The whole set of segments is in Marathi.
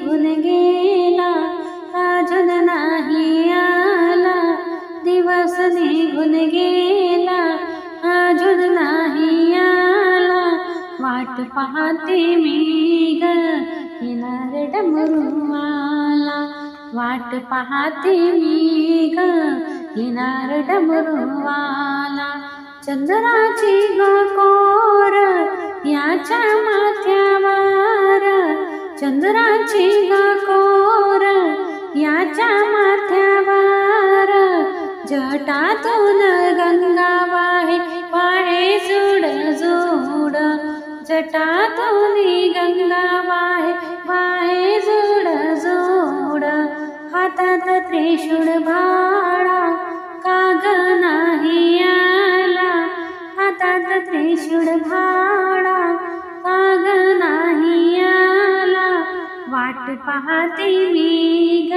निघून गेला. अजून नाही आला. दिवस निघून गेला. अजून नाही आला. वाट पाहते मी ग. येणार डमरुवाला वाट पाहते मी ग. येणार डमरुवाला चंद्राची ग कोर याच्या माथ्यावर चंद्राची कोर याच्या माथ्यावर जटातून गंगा वाहे वाहे जुड जुड जटातून गंगा वाहे वाहे जुड त्रिशूळ भाडा वाट पाहते मी ग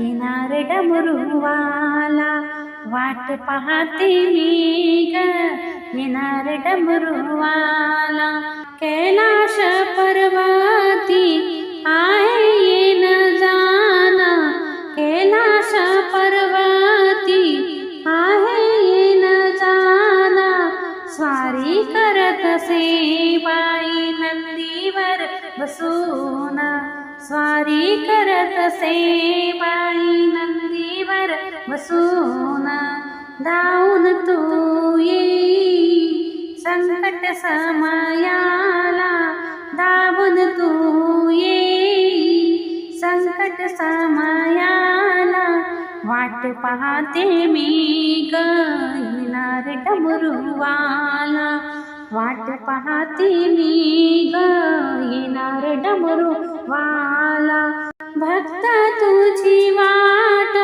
येणार डमरुवाला. वाट पाहते मी ग येणार डमरुवाला. कैलाश पर्वती आहे येन जाना. कैलाश पर्वती आहे येन जाना. स्वारी करत असे बाई नंदीवर बसून स्वारी करत असे बाई नंदीवर बसून धावून तू ये. संकट समायाला धावून तू ये. संकट समायाला वाट पाहते मी ग येणार डमरुवाला. वाट पाहते मी ग येणार वाला भक्त तुझी वाट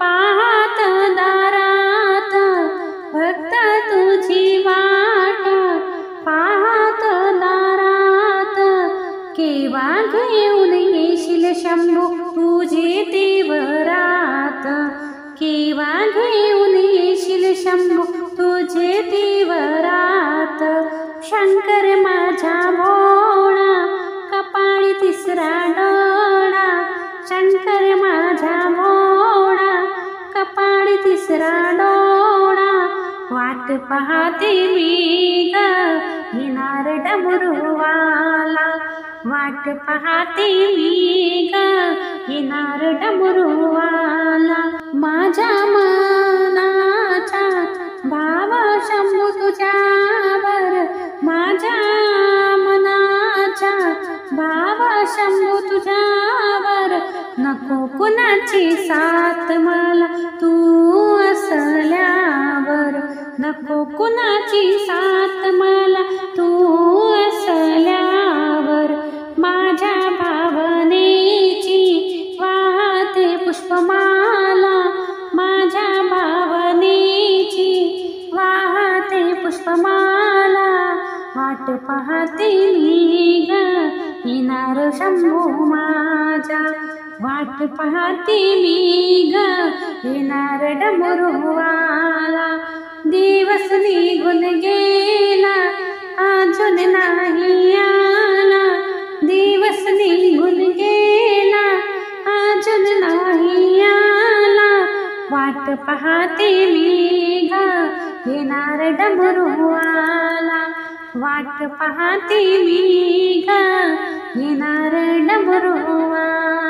पाहत दारात. भक्त तुझी वाट पाहत दारात. केव्हा घेऊन येशील शंभू तुझे देवरात केव्हा घेऊन येशील शंभू तुझे देवरात शंकर वाट पाहते मी ग. डमरुवाला. वाट पाहते मी ग. डमरुवाला. माझ्या मनाचा भाव शंभू तुझ्यावर. माझ्या मनाचा भाव शंभू तुझ्यावर. नको कुणाची साथ मला. तू असल्यावर नको कुणाची साथ मला. तू असल्यावर माझ्या भावनेची वाहते पुष्पमाला. माझ्या भावनेची वाहते पुष्पमाला. वाट पाहते मी ग. येणार शंभू माझ्या वाट पाहते मी ग. येणार डमरुवाला दिवस निघून गेला अजून नाही आला. दिवस निघून गेला अजून नाही आला. वाट पाहते मी ग. येणार डमरुवाला वाट पाहते मी. ग येणार डबरोवा